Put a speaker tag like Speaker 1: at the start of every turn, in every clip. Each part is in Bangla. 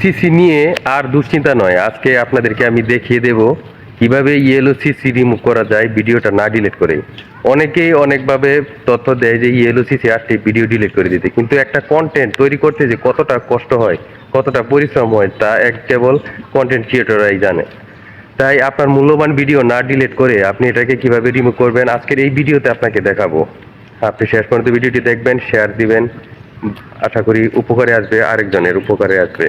Speaker 1: সিসি নিয়ে আর দুশ্চিন্তা নয়। আজকে আপনাদেরকে আমি দেখিয়ে দেব কীভাবে ইয়েলো সিসি রিমুভ করা যায় ভিডিওটা না ডিলিট করে। অনেকেই অনেকভাবে তথ্য দেয় যে ইয়েলো সিসি আসলে ভিডিও ডিলিট করে দিতে। কিন্তু একটা কন্টেন্ট তৈরি করতে যে কতটা কষ্ট হয়, কতটা পরিশ্রম হয়, তা এক কেবল কন্টেন্ট ক্রিয়েটররাই জানে। তাই আপনার মূল্যবান ভিডিও না ডিলিট করে আপনি এটাকে কীভাবে রিমুভ করবেন, আজকের এই ভিডিওতে আপনাকে দেখাবো। আপনি শেষ পর্যন্ত ভিডিওটি দেখবেন শেয়ার দিবেন আশা করি উপকারে আসবে, আরেকজনের উপকারে আসবে।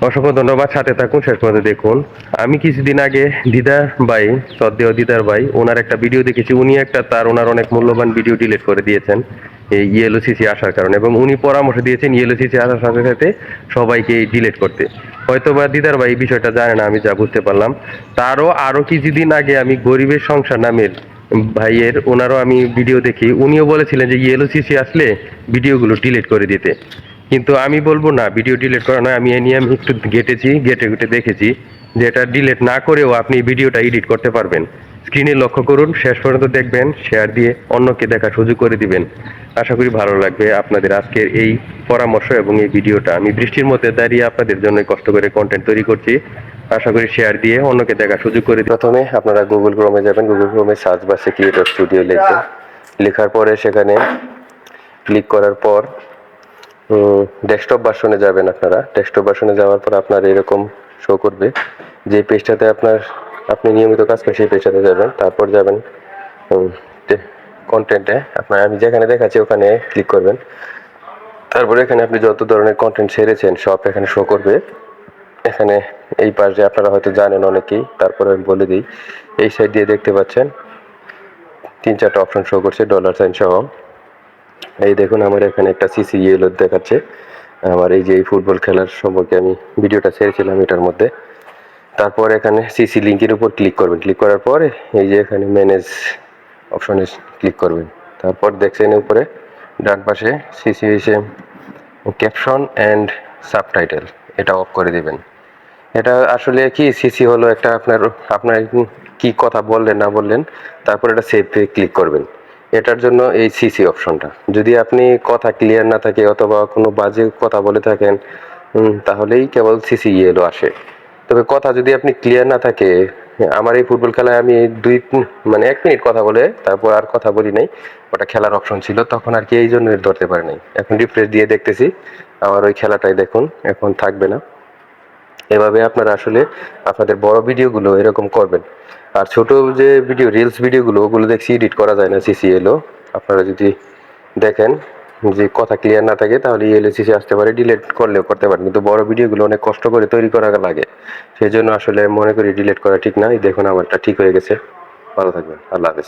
Speaker 1: অসংখ্য ধন্যবাদ, সাথে থাকুন, শেষ পর্যন্ত দেখুন। আমি কিছুদিন আগে দিদার ভাই শ্রদ্ধেয় দিদার ভাই, ওনার একটা ভিডিও দেখেছি। উনি একটা তার, ওনার অনেক মূল্যবান ভিডিও ডিলিট করে দিয়েছেন, এই ইয়েলো সিসি আসার কারণে। এবং উনি পরামর্শ দিয়েছেন ইয়েলো সিসি আসার সাথে সাথে সবাইকে ডিলিট করতে। হয়তো বা দিদার ভাই এই বিষয়টা জানে না, আমি যা বুঝতে পারলাম। তারও আরও কিছুদিন আগে আমি গরিবের সংসার নামের ভাইয়ের, ওনারও আমি ভিডিও দেখি। উনিও বলেছিলেন যে ইয়েলো সিসি আসলে ভিডিওগুলো ডিলিট করে দিতে। কিন্তু আমি বলব না ভিডিও ডিলিট করা নয়। আমি এ নিয়ে আমি একটু ঘেটেছি ঘেটে ঘেটে দেখেছি যে এটা ডিলিট না করেও আপনি ভিডিওটা এডিট করতে পারবেন। স্ক্রিনে লক্ষ্য করুন, শেষ পর্যন্ত দেখবেন শেয়ার দিয়ে অন্যকে দেখার সুযোগ করে দিবেন। আশা করি ভালো লাগবে আপনাদের আজকের এই পরামর্শ এবং এই ভিডিওটা আমি বৃষ্টির মধ্যে দাঁড়িয়ে আপনাদের জন্য কষ্ট করে কন্টেন্ট তৈরি করছি। আশা করি শেয়ার দিয়ে অন্যকে দেখার সুযোগ করে প্রথমে আপনারা গুগল ক্রোমে যাবেন। গুগল ক্রোমে সার্চ বাসে ক্রিয়েটর স্টুডিও লিখবেন। লেখার পরে সেখানে ক্লিক করার পর ডেস্কটপ ভার্সনে যাবেন আপনারা। ডেস্কটপ ভার্সনে যাওয়ার পর আপনার এরকম শো করবে। যে পেজটাতে আপনার, আপনি নিয়মিত কাজ করেন, সেই পেজটাতে যাবেন। তারপর যাবেন কন্টেন্টে আপনার, আমি যেখানে দেখাচ্ছি, ওখানে ক্লিক করবেন। তারপরে এখানে আপনি যত ধরনের কন্টেন্ট ছেড়েছেন সব এখানে শো করবে। এখানে এই পাশে আপনারা হয়তো জানেন অনেকেই, তারপরে আমি বলে দিই। এই সাইড দিয়ে দেখতে পাচ্ছেন, তিন চারটা অপশন শো করছে ডলার সাইন সহ। এই দেখুন, আমার এখানে একটা সিসি ইয়েলো দেখাচ্ছে। আমার এই যে এই ফুটবল খেলার সম্পর্কে আমি ভিডিওটা ছেড়েছিলাম এটার মধ্যে। তারপর এখানে সিসি লিঙ্কের উপর ক্লিক করবেন। ক্লিক করার পরে এই যে এখানে ম্যানেজ অপশনে ক্লিক করবেন। তারপর দেখছেন উপরে, ডান পাশে সিসি এসে ক্যাপশন অ্যান্ড সাবটাইটেল, এটা অফ করে দিবেন। এটা আসলে কি সিসি হলো একটা আপনার আপনার কি কথা বললেন, না বললেন, তারপর এটা সেভে ক্লিক করবেন। এটার জন্য এই সিসি অপশনটা যদি আপনি কথা ক্লিয়ার না থাকে অথবা কোনো বাজে কথা বলে থাকেন তাহলেই কেবল সিসি ইয়েলো আসে। তবে কথা যদি আপনি ক্লিয়ার না থাকে আমার এই ফুটবল খেলায় আমি দুই মানে এক মিনিট কথা বলে তারপর আর কথা বলি নাই। ওটা খেলার অপশন ছিল, তখন আর কি এই জন্য ধরতে পারে নাই। এখন রিফ্রেশ দিয়ে দেখতেছি আমার ওই খেলাটাই দেখুন, এখন থাকবে না। এভাবে আপনারা আসলে আপনাদের বড় ভিডিওগুলো এরকম করবেন। আর ছোট যে ভিডিও রিলস ভিডিওগুলো ওগুলো দেখছি এডিট করা যায় না সিসি এলো আপনারা যদি দেখেন যে কথা ক্লিয়ার না থাকে, তাহলে ইএলএ সে আসতে পারে ডিলেট করলেও করতে পারে। কিন্তু বড় ভিডিওগুলো অনেক কষ্ট করে তৈরি করা লাগে। সেই জন্য আসলে মনে করি ডিলেট করা ঠিক না। এই দেখুন, আমারটা ঠিক হয়ে গেছে। ভালো থাকবেন। আল্লাহ হাফেজ।